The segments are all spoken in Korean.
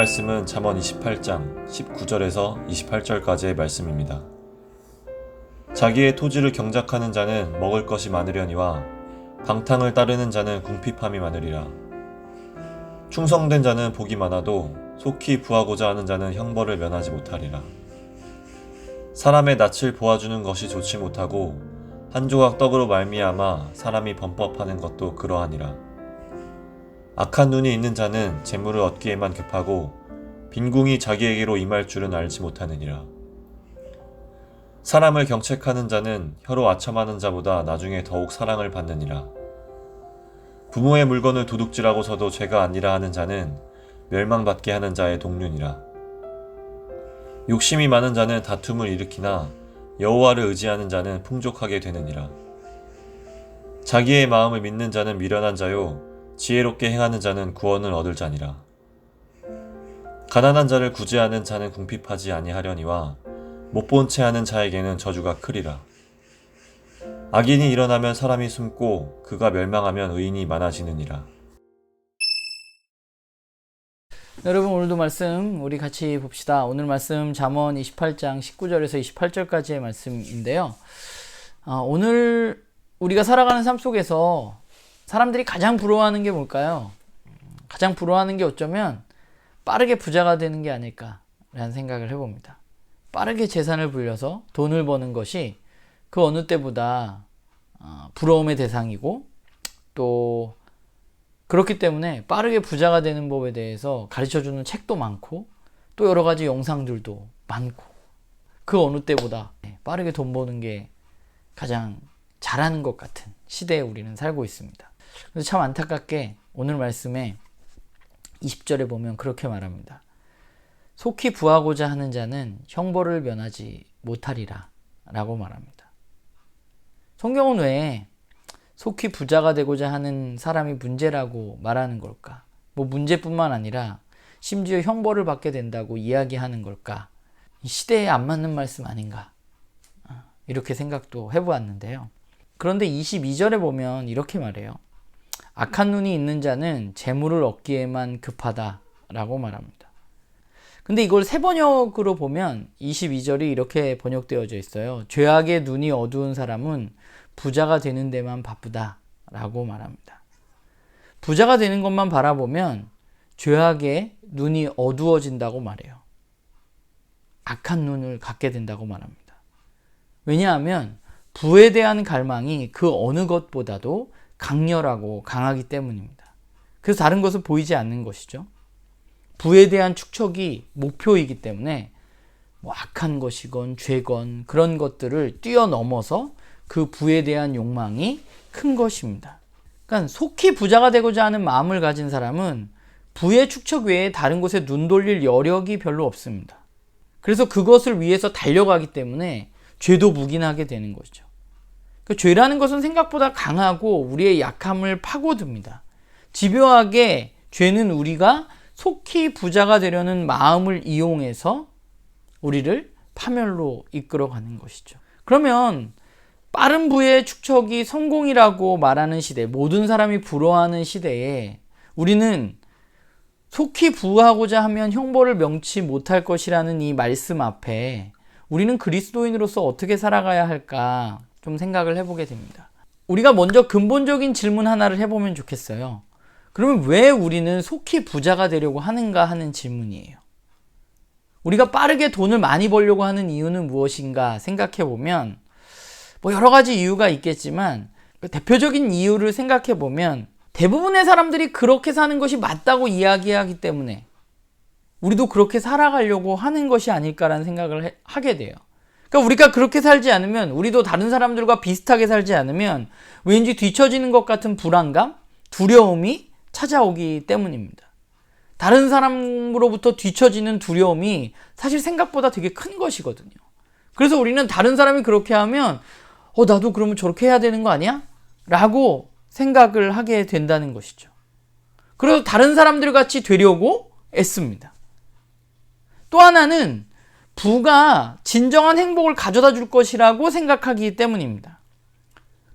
말씀은 잠언 28장 19절에서 28절까지의 말씀입니다. 자기의 토지를 경작하는 자는 먹을 것이 많으려니와 방탕을 따르는 자는 궁핍함이 많으리라. 충성된 자는 복이 많아도 속히 부하고자 하는 자는 형벌을 면하지 못하리라. 사람의 낯을 보아주는 것이 좋지 못하고 한 조각 떡으로 말미암아 사람이 범법하는 것도 그러하니라. 악한 눈이 있는 자는 재물을 얻기에만 급하고 빈궁이 자기에게로 임할 줄은 알지 못하느니라. 사람을 경책하는 자는 혀로 아첨하는 자보다 나중에 더욱 사랑을 받느니라. 부모의 물건을 도둑질하고서도 죄가 아니라 하는 자는 멸망받게 하는 자의 동륜이라. 욕심이 많은 자는 다툼을 일으키나 여호와를 의지하는 자는 풍족하게 되느니라. 자기의 마음을 믿는 자는 미련한 자요 지혜롭게 행하는 자는 구원을 얻을 자니라. 가난한 자를 구제하는 자는 궁핍하지 아니하려니와 못 본 채 하는 자에게는 저주가 크리라. 악인이 일어나면 사람이 숨고 그가 멸망하면 의인이 많아지느니라. 여러분 오늘도 말씀 우리 같이 봅시다. 오늘 말씀 잠언 28장 19절에서 28절까지의 말씀인데요. 아, 오늘 우리가 살아가는 삶 속에서 사람들이 가장 부러워하는 게 뭘까요? 가장 부러워하는 게 어쩌면 빠르게 부자가 되는 게 아닐까라는 생각을 해봅니다. 빠르게 재산을 불려서 돈을 버는 것이 그 어느 때보다 어, 부러움의 대상이고 또 그렇기 때문에 빠르게 부자가 되는 법에 대해서 가르쳐 주는 책도 많고 또 여러 가지 영상들도 많고 그 어느 때보다 빠르게 돈 버는 게 가장 잘하는 것 같은 시대에 우리는 살고 있습니다. 그래서 참 안타깝게 오늘 말씀에 20절에 보면 그렇게 말합니다. 속히 부하고자 하는 자는 형벌을 면하지 못하리라 라고 말합니다. 성경은 왜 속히 부자가 되고자 하는 사람이 문제라고 말하는 걸까? 뭐 문제뿐만 아니라 심지어 형벌을 받게 된다고 이야기하는 걸까? 시대에 안 맞는 말씀 아닌가? 아, 이렇게 생각도 해보았는데요. 그런데 22절에 보면 이렇게 말해요. 악한 눈이 있는 자는 재물을 얻기에만 급하다라고 말합니다. 근데 이걸 세 번역으로 보면 22절이 이렇게 번역되어져 있어요. 죄악의 눈이 어두운 사람은 부자가 되는 데만 바쁘다라고 말합니다. 부자가 되는 것만 바라보면 죄악의 눈이 어두워진다고 말해요. 악한 눈을 갖게 된다고 말합니다. 왜냐하면 부에 대한 갈망이 그 어느 것보다도 강렬하고 강하기 때문입니다. 그래서 다른 것은 보이지 않는 것이죠. 부에 대한 축척이 목표이기 때문에 뭐 악한 것이건 죄건 그런 것들을 뛰어넘어서 그 부에 대한 욕망이 큰 것입니다. 그러니까 속히 부자가 되고자 하는 마음을 가진 사람은 부의 축척 외에 다른 곳에 눈 돌릴 여력이 별로 없습니다. 그래서 그것을 위해서 달려가기 때문에 죄도 묵인하게 되는 것이죠. 그 죄라는 것은 생각보다 강하고 우리의 약함을 파고듭니다. 집요하게 죄는 우리가 속히 부자가 되려는 마음을 이용해서 우리를 파멸로 이끌어가는 것이죠. 그러면 빠른 부의 축척이 성공이라고 말하는 시대, 모든 사람이 부러워하는 시대에 우리는 속히 부하고자 하면 형벌을 명치 못할 것이라는 이 말씀 앞에 우리는 그리스도인으로서 어떻게 살아가야 할까 좀 생각을 해보게 됩니다. 우리가 먼저 근본적인 질문 하나를 해보면 좋겠어요. 그러면 왜 우리는 속히 부자가 되려고 하는가 하는 질문이에요. 우리가 빠르게 돈을 많이 벌려고 하는 이유는 무엇인가 생각해 보면 뭐 여러 가지 이유가 있겠지만 그 대표적인 이유를 생각해 보면 대부분의 사람들이 그렇게 사는 것이 맞다고 이야기하기 때문에 우리도 그렇게 살아가려고 하는 것이 아닐까라는 생각을 해, 하게 돼요. 그러니까 우리가 그렇게 살지 않으면 우리도 다른 사람들과 비슷하게 살지 않으면 왠지 뒤처지는 것 같은 불안감, 두려움이 찾아오기 때문입니다. 다른 사람으로부터 뒤처지는 두려움이 사실 생각보다 되게 큰 것이거든요. 그래서 우리는 다른 사람이 그렇게 하면 어 나도 그러면 저렇게 해야 되는 거 아니야? 라고 생각을 하게 된다는 것이죠. 그래서 다른 사람들 같이 되려고 애씁니다. 또 하나는 부가 진정한 행복을 가져다 줄 것이라고 생각하기 때문입니다.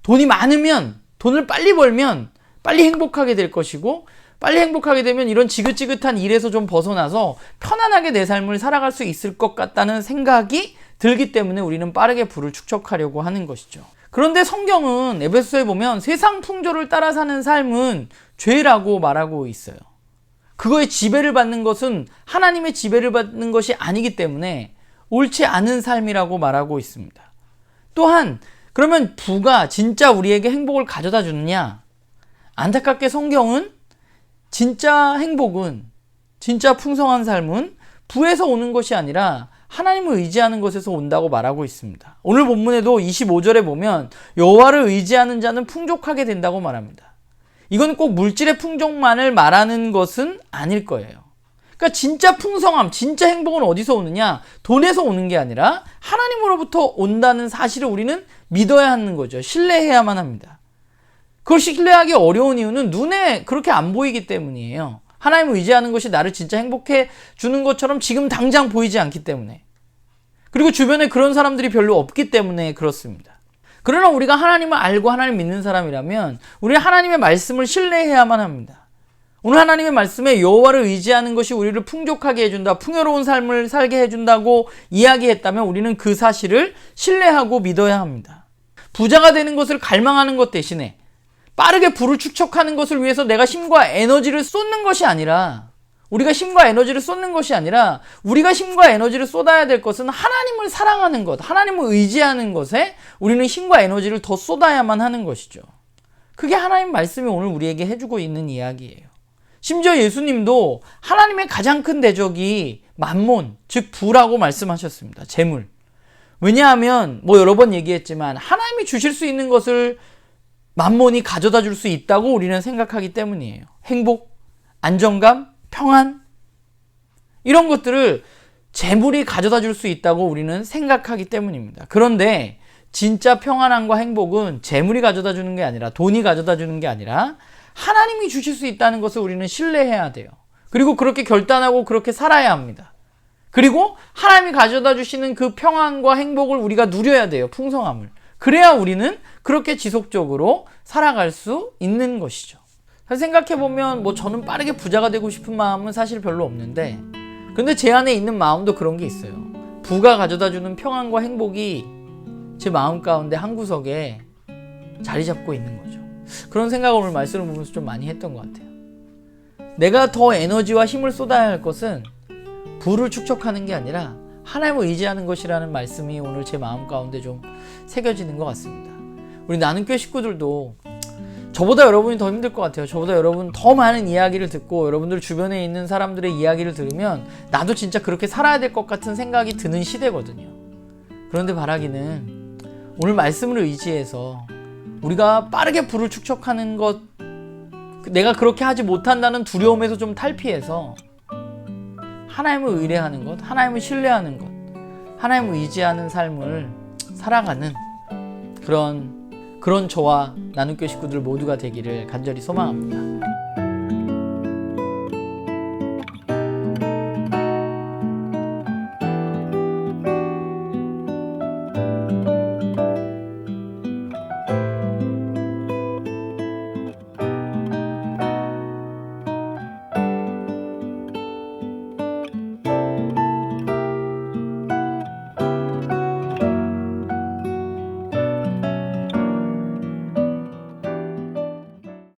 돈이 많으면, 돈을 빨리 벌면 빨리 행복하게 될 것이고, 빨리 행복하게 되면 이런 지긋지긋한 일에서 좀 벗어나서 편안하게 내 삶을 살아갈 수 있을 것 같다는 생각이 들기 때문에 우리는 빠르게 부를 축적하려고 하는 것이죠. 그런데 성경은 에베소에 보면 세상 풍조를 따라 사는 삶은 죄라고 말하고 있어요. 그거에 지배를 받는 것은 하나님의 지배를 받는 것이 아니기 때문에 옳지 않은 삶이라고 말하고 있습니다. 또한 그러면 부가 진짜 우리에게 행복을 가져다 주느냐? 안타깝게 성경은 진짜 행복은 진짜 풍성한 삶은 부에서 오는 것이 아니라 하나님을 의지하는 것에서 온다고 말하고 있습니다. 오늘 본문에도 25절에 보면 여호와를 의지하는 자는 풍족하게 된다고 말합니다. 이건 꼭 물질의 풍족만을 말하는 것은 아닐 거예요. 그러니까 진짜 풍성함, 진짜 행복은 어디서 오느냐? 돈에서 오는 게 아니라 하나님으로부터 온다는 사실을 우리는 믿어야 하는 거죠. 신뢰해야만 합니다. 그걸 신뢰하기 어려운 이유는 눈에 그렇게 안 보이기 때문이에요. 하나님을 의지하는 것이 나를 진짜 행복해 주는 것처럼 지금 당장 보이지 않기 때문에. 그리고 주변에 그런 사람들이 별로 없기 때문에 그렇습니다. 그러나 우리가 하나님을 알고 하나님 믿는 사람이라면 우리 하나님의 말씀을 신뢰해야만 합니다. 오늘 하나님의 말씀에 여호와를 의지하는 것이 우리를 풍족하게 해준다, 풍요로운 삶을 살게 해준다고 이야기했다면 우리는 그 사실을 신뢰하고 믿어야 합니다. 부자가 되는 것을 갈망하는 것 대신에 빠르게 부를 축적하는 것을 위해서 내가 힘과 에너지를 쏟는 것이 아니라 우리가 힘과 에너지를 쏟는 것이 아니라 우리가 힘과 에너지를 쏟아야 될 것은 하나님을 사랑하는 것, 하나님을 의지하는 것에 우리는 힘과 에너지를 더 쏟아야만 하는 것이죠. 그게 하나님 말씀이 오늘 우리에게 해주고 있는 이야기예요. 심지어 예수님도 하나님의 가장 큰 대적이 만몬, 즉 부라고 말씀하셨습니다. 재물. 왜냐하면 뭐 여러 번 얘기했지만 하나님이 주실 수 있는 것을 만몬이 가져다 줄 수 있다고 우리는 생각하기 때문이에요. 행복, 안정감, 평안 이런 것들을 재물이 가져다 줄 수 있다고 우리는 생각하기 때문입니다. 그런데 진짜 평안함과 행복은 재물이 가져다 주는 게 아니라 돈이 가져다 주는 게 아니라 하나님이 주실 수 있다는 것을 우리는 신뢰해야 돼요. 그리고 그렇게 결단하고 그렇게 살아야 합니다. 그리고 하나님이 가져다 주시는 그 평안과 행복을 우리가 누려야 돼요. 풍성함을. 그래야 우리는 그렇게 지속적으로 살아갈 수 있는 것이죠. 사실 생각해 보면 뭐 저는 빠르게 부자가 되고 싶은 마음은 사실 별로 없는데 근데 제 안에 있는 마음도 그런 게 있어요. 부가 가져다 주는 평안과 행복이 제 마음 가운데 한 구석에 자리 잡고 있는 거죠. 그런 생각을 오늘 말씀을 보면서 좀 많이 했던 것 같아요. 내가 더 에너지와 힘을 쏟아야 할 것은 부를 축적하는 게 아니라 하나님을 의지하는 것이라는 말씀이 오늘 제 마음 가운데 좀 새겨지는 것 같습니다. 우리 나는 교 식구들도 저보다 여러분이 더 힘들 것 같아요. 저보다 여러분 더 많은 이야기를 듣고 여러분들 주변에 있는 사람들의 이야기를 들으면 나도 진짜 그렇게 살아야 될 것 같은 생각이 드는 시대거든요. 그런데 바라기는 오늘 말씀을 의지해서 우리가 빠르게 불을 축적하는 것 내가 그렇게 하지 못한다는 두려움에서 좀 탈피해서 하나님을 의뢰하는 것, 하나님을 신뢰하는 것, 하나님을 의지하는 삶을 살아가는 그런 그런 저와 나눔교 식구들 모두가 되기를 간절히 소망합니다.